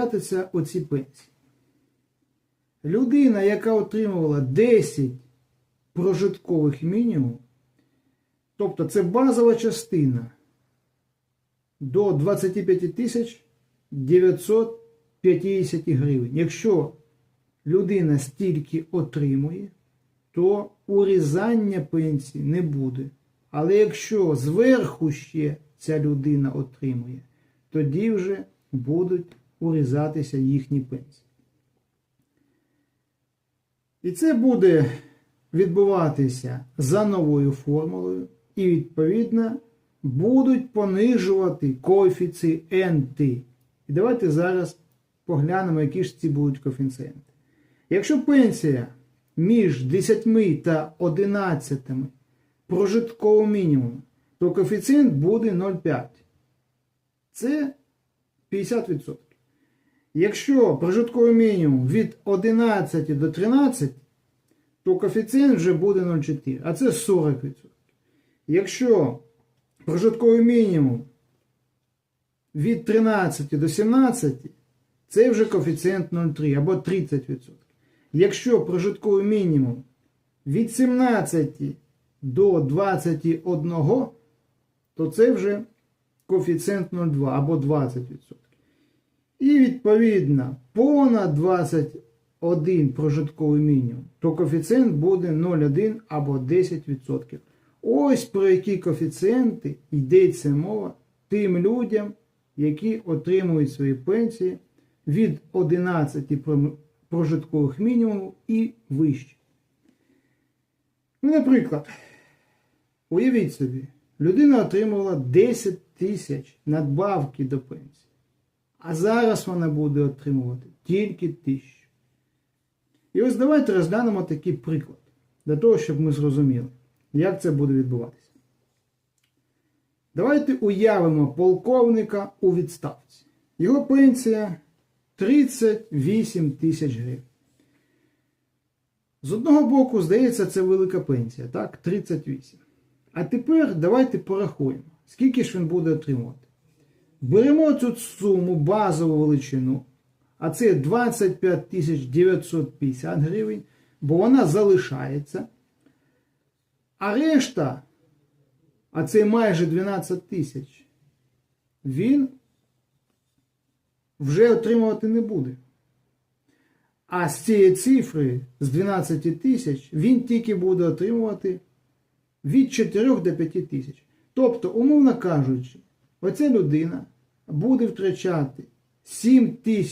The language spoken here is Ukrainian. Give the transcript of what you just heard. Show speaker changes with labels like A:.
A: розподілятися оці пенсії. Людина, яка отримувала 10 прожиткових мінімум, тобто це базова частина до 25 тисяч 950 гривень. Якщо людина стільки отримує, то урізання пенсії не буде. Але якщо зверху ще ця людина отримує, тоді вже будуть урізатися їхні пенсії. І це буде відбуватися за новою формулою, і, відповідно, будуть понижувати коефіцієнти. І давайте зараз поглянемо, які ж ці будуть коефіцієнти. Якщо пенсія між 10 та 11 прожиткового мінімуму, то коефіцієнт буде 0,5. Це 50%. Якщо прожитковий мінімум від 11 до 13, то коефіцієнт вже буде 0,4, а це 40%. Якщо прожитковий мінімум від 13 до 17, це вже коефіцієнт 0,3 або 30%. Якщо прожитковий мінімум від 17 до 21, то це вже коефіцієнт 0,2 або 20%. І відповідно понад 21 прожитковий мінімум, то коефіцієнт буде 0,1 або 10%. Ось про які коефіцієнти йдеться мова тим людям, які отримують свої пенсії від 11 прожиткових мінімумів і вище. Ну, наприклад, уявіть собі, людина отримувала 10 тисяч надбавки до пенсії. А зараз вона буде отримувати тільки тисячу. І ось давайте розглянемо такий приклад, для того, щоб ми зрозуміли, як це буде відбуватися. Давайте уявимо полковника у відставці. Його пенсія 38 тисяч гривень. З одного боку, здається, це велика пенсія, так? 38. А тепер давайте порахуємо, скільки ж він буде отримувати. Беремо цю суму, базову величину, а це 25 950 гривень, бо вона залишається. А решта, а це майже 12 тисяч, він вже отримувати не буде. А з цієї цифри, з 12 тисяч, він тільки буде отримувати від 4 до 5 тисяч. Тобто, умовно кажучи, оця людина буде втрачати 7 тисяч.